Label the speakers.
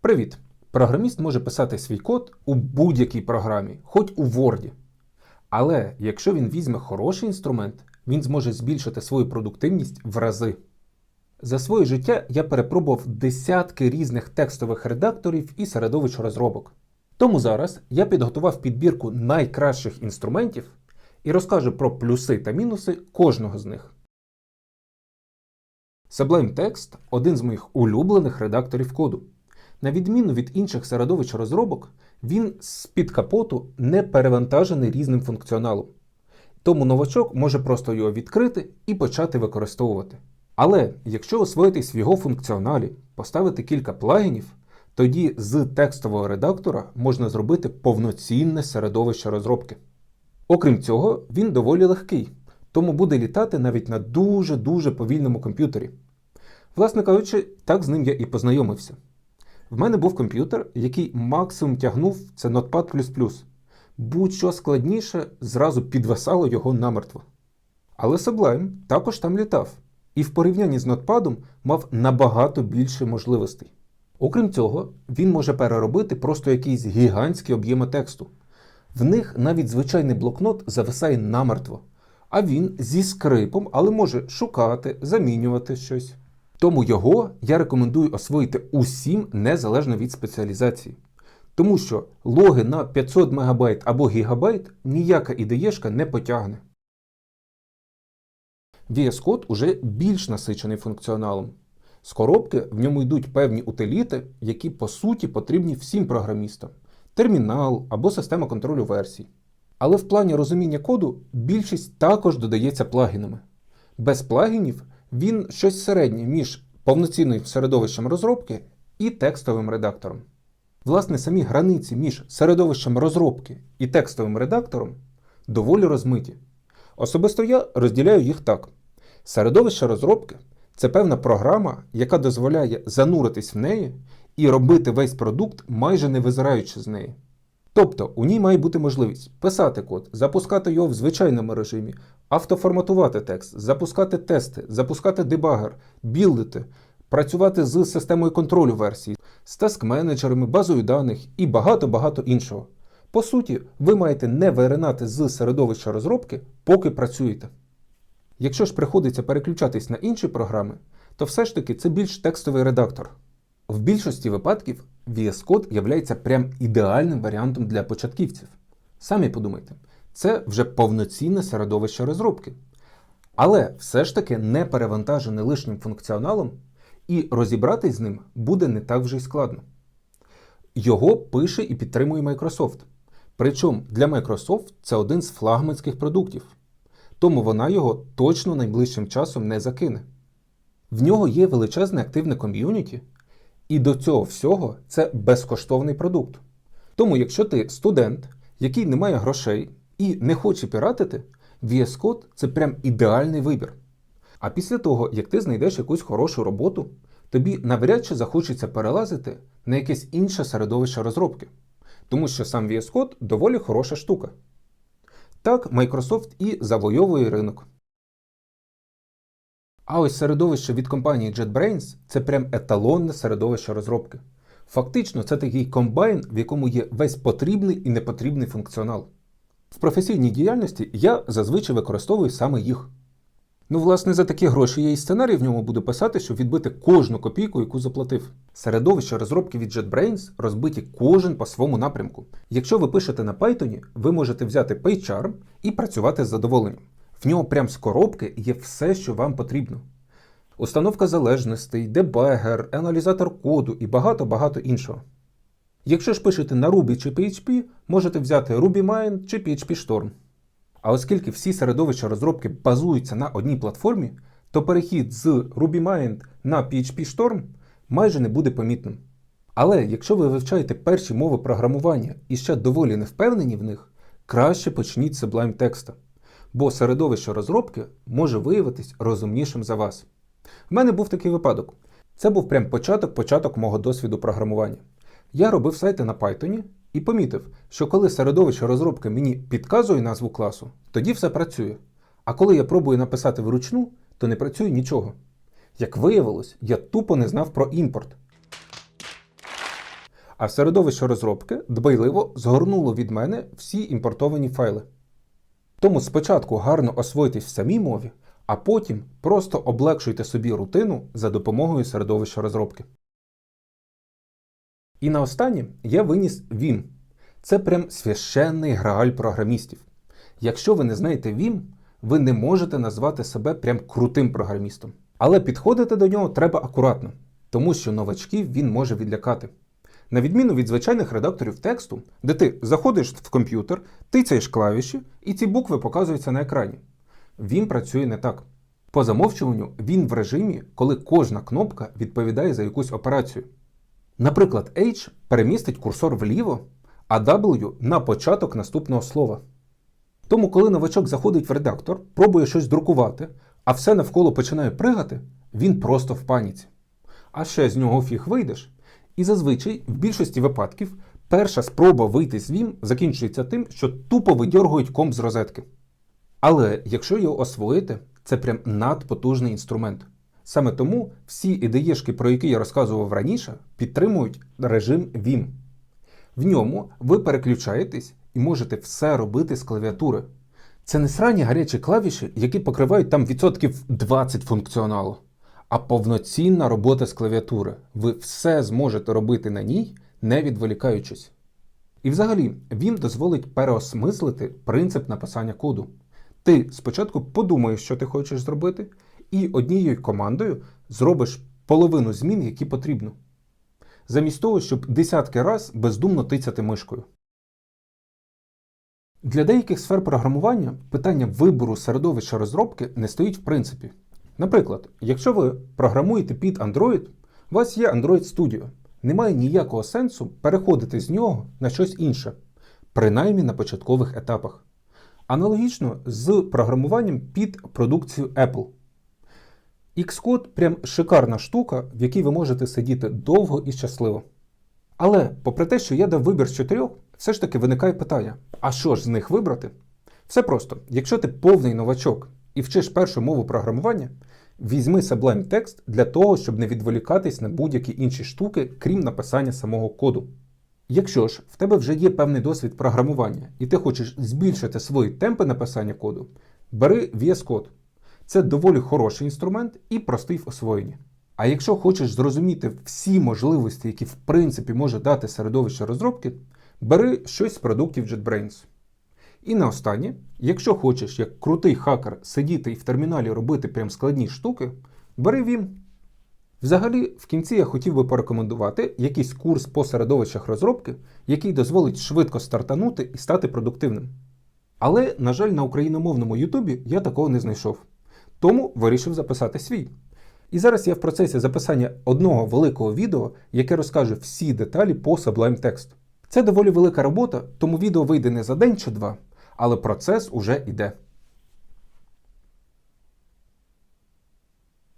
Speaker 1: Привіт! Програміст може писати свій код у будь-якій програмі, хоч у Word. Але якщо він візьме хороший інструмент, він зможе збільшити свою продуктивність в рази. За своє життя я перепробував десятки різних текстових редакторів і середовищ розробок. Тому зараз я підготував підбірку найкращих інструментів і розкажу про плюси та мінуси кожного з них. Sublime Text – один з моїх улюблених редакторів коду. На відміну від інших середовищ розробок, він з-під капоту не перевантажений різним функціоналом. Тому новачок може просто його відкрити і почати використовувати. Але якщо освоїтись в його функціоналі, поставити кілька плагінів, тоді з текстового редактора можна зробити повноцінне середовище розробки. Окрім цього, він доволі легкий, тому буде літати навіть на дуже-дуже повільному комп'ютері. Власне кажучи, так з ним я і познайомився. В мене був комп'ютер, який максимум тягнув це Notepad++. Будь-що складніше зразу підвисало його намертво. Але Sublime також там літав, і в порівнянні з Notepad мав набагато більше можливостей. Окрім цього, він може переробити просто якісь гігантські об'єми тексту. В них навіть звичайний блокнот зависає намертво, а він зі скрипом, але може шукати, замінювати щось. Тому його я рекомендую освоїти усім незалежно від спеціалізації. Тому що логи на 500 МБ або гігабайт ніяка ідеєшка не потягне. VS Code уже більш насичений функціоналом. З коробки в ньому йдуть певні утиліти, які по суті потрібні всім програмістам: термінал або система контролю версій. Але в плані розуміння коду більшість також додається плагінами. Без плагінів він щось середнє між повноцінним середовищем розробки і текстовим редактором. Власне, самі границі між середовищем розробки і текстовим редактором доволі розмиті. Особисто я розділяю їх так: середовище розробки це певна програма, яка дозволяє зануритись в неї і робити весь продукт, майже не визираючи з неї. Тобто у ній має бути можливість писати код, запускати його в звичайному режимі, автоформатувати текст, запускати тести, запускати дебагер, білдити, працювати з системою контролю версій, з таск-менеджерами, базою даних і багато-багато іншого. По суті, ви маєте не виринати з середовища розробки, поки працюєте. Якщо ж приходиться переключатись на інші програми, то все ж таки це більш текстовий редактор. В більшості випадків VS Code являється прям ідеальним варіантом для початківців. Самі подумайте, це вже повноцінне середовище розробки. Але все ж таки не перевантажене лишнім функціоналом, і розібратись з ним буде не так вже й складно. Його пише і підтримує Microsoft. Причому для Microsoft це один з флагманських продуктів, тому вона його точно найближчим часом не закине. В нього є величезне активне ком'юніті, і до цього всього це безкоштовний продукт. Тому, якщо ти студент, який не має грошей і не хоче піратити, VS Code – це прям ідеальний вибір. А після того, як ти знайдеш якусь хорошу роботу, тобі навряд чи захочеться перелазити на якесь інше середовище розробки, тому що сам VS Code доволі хороша штука. Так, Microsoft і завойовує ринок. А ось середовище від компанії JetBrains це прям еталонне середовище розробки. Фактично, це такий комбайн, в якому є весь потрібний і непотрібний функціонал. В професійній діяльності я зазвичай використовую саме їх. Ну, власне, за такі гроші я і сценарій в ньому буду писати, щоб відбити кожну копійку, яку заплатив. Середовище розробки від JetBrains розбиті кожен по своєму напрямку. Якщо ви пишете на Python, ви можете взяти PyCharm і працювати з задоволенням. В нього прям з коробки є все, що вам потрібно. Установка залежностей, дебагер, аналізатор коду і багато-багато іншого. Якщо ж пишете на Ruby чи PHP, можете взяти RubyMine чи PHP Storm. А оскільки всі середовища розробки базуються на одній платформі, то перехід з RubyMine на PHP Storm майже не буде помітним. Але якщо ви вивчаєте перші мови програмування і ще доволі не впевнені в них, краще почніть з Sublime Text, бо середовище розробки може виявитись розумнішим за вас. В мене був такий випадок. Це був прям початок-початок мого досвіду програмування. Я робив сайти на Python і помітив, що коли середовище розробки мені підказує назву класу, тоді все працює. А коли я пробую написати вручну, то не працює нічого. Як виявилось, я тупо не знав про імпорт. а середовище розробки дбайливо згорнуло від мене всі імпортовані файли. Тому спочатку гарно освойтесь в самій мові, а потім просто облегшуйте собі рутину за допомогою середовища розробки. І на останнє я виніс Vim. Це прям священний грааль програмістів. Якщо ви не знаєте Vim, ви не можете назвати себе прям крутим програмістом. Але підходити до нього треба акуратно, тому що новачків він може відлякати. На відміну від звичайних редакторів тексту, де ти заходиш в комп'ютер, тицяєш клавіші, і ці букви показуються на екрані. Він працює не так. По замовчуванню він в режимі, коли кожна кнопка відповідає за якусь операцію. Наприклад, H перемістить курсор вліво, а W на початок наступного слова. Тому, коли новачок заходить в редактор, пробує щось друкувати, а все навколо починає пригати, він просто в паніці. А ще з нього фіг вийдеш. І зазвичай, в більшості випадків, перша спроба вийти з Vim закінчується тим, що тупо видьоргують комп з розетки. Але якщо його освоїти, це прям надпотужний інструмент. Саме тому всі ідеєшки, про які я розказував раніше, підтримують режим Vim. В ньому ви переключаєтесь і можете все робити з клавіатури. Це не срані гарячі клавіші, які покривають там відсотків 20 функціоналу, а повноцінна робота з клавіатури. Ви все зможете робити на ній, не відволікаючись. І взагалі, він дозволить переосмислити принцип написання коду. Ти спочатку подумаєш, що ти хочеш зробити, і однією командою зробиш половину змін, які потрібно. Замість того, щоб десятки раз бездумно тицяти мишкою. Для деяких сфер програмування питання вибору середовища розробки не стоїть в принципі. Наприклад, якщо ви програмуєте під Android, у вас є Android Studio. Немає ніякого сенсу переходити з нього на щось інше, принаймні на початкових етапах. Аналогічно з програмуванням під продукцію Apple. Xcode прям шикарна штука, в якій ви можете сидіти довго і щасливо. Але, попри те, що я дав вибір з чотирьох, все ж таки виникає питання: а що ж з них вибрати? Все просто, якщо ти повний новачок і вчиш першу мову програмування, візьми Sublime Text для того, щоб не відволікатись на будь-які інші штуки, крім написання самого коду. Якщо ж в тебе вже є певний досвід програмування, і ти хочеш збільшити свої темпи написання коду, бери VS Code. Це доволі хороший інструмент і простий в освоєнні. А якщо хочеш зрозуміти всі можливості, які в принципі може дати середовище розробки, бери щось з продуктів JetBrains. І на останнє, якщо хочеш як крутий хакер сидіти і в терміналі робити прям складні штуки, бери Vim. Взагалі, в кінці я хотів би порекомендувати якийсь курс по середовищах розробки, який дозволить швидко стартанути і стати продуктивним. Але, на жаль, на україномовному Ютубі я такого не знайшов. Тому вирішив записати свій. І зараз я в процесі записання одного великого відео, яке розкаже всі деталі по Sublime Text. Це доволі велика робота, тому відео вийде не за день чи два, але процес уже йде.